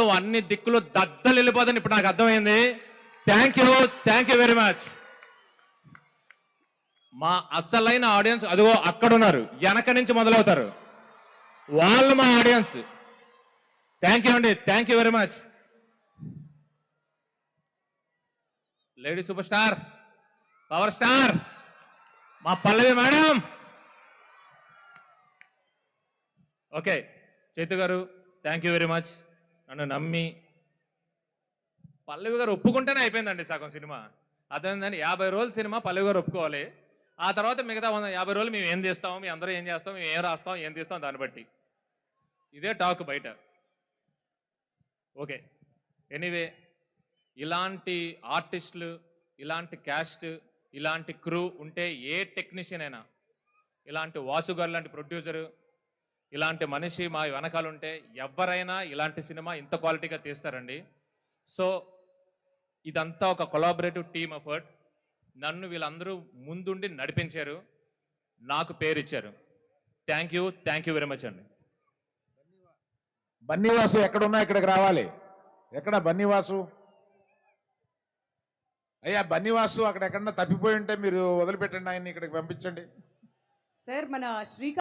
మొత్తం అన్ని దిక్కులు దద్దలు వెళ్ళిపోతుంది ఇప్పుడు నాకు అర్థమైంది. Thank you thank you very much మా అసలైన ఆడియన్స్ అదిగో అక్కడ ఉన్నారు వెనక నుంచి మొదలవుతారు. వాళ్ళు మా ఆడియన్స్. థ్యాంక్ యూ అండి. Thank you very much lady super star power star మా పల్లవి మేడం. ఓకే చైతు గారు థ్యాంక్ యూ వెరీ మచ్ నన్ను నమ్మి పల్లవి గారు ఒప్పుకుంటేనే అయిపోయిందండి సగం సినిమా. అదేంటంటే యాభై రోజుల సినిమా పల్లవి గారు ఒప్పుకోవాలి. ఆ తర్వాత మిగతా వంద యాభై రోజులు మేము ఏం చేస్తాం మేము అందరూ ఏం చేస్తాం మేము ఏం రాస్తాం ఏం తీస్తాం దాన్ని బట్టి. ఇదే టాక్ బయట. ఓకే. ఎనీవే ఇలాంటి ఆర్టిస్టులు ఇలాంటి క్యాస్ట్ ఇలాంటి క్రూ ఉంటే ఏ టెక్నీషియన్ అయినా ఇలాంటి వాసు గారు లాంటి ప్రొడ్యూసరు ఇలాంటి మనిషి మా వెనకాల ఉంటే ఎవరైనా ఇలాంటి సినిమా ఇంత క్వాలిటీగా తీస్తారండి. సో ఇదంతా ఒక కొలాబరేటివ్ టీమ్ ఎఫర్ట్ నన్ను వీళ్ళందరూ ముందుండి నడిపించారు. నాకు పేరు ఇచ్చారు thank you thank you very much అండి. బన్నీవాసు ఎక్కడున్నా ఇక్కడికి రావాలి. ఎక్కడ బన్నీవాసు? అయ్యా బన్నీవాసు అక్కడ ఎక్కడన్నా తప్పిపోయి ఉంటే మీరు వదిలిపెట్టండి ఆయన ఇక్కడికి పంపించండి. సార్ మన శ్రీకాంత్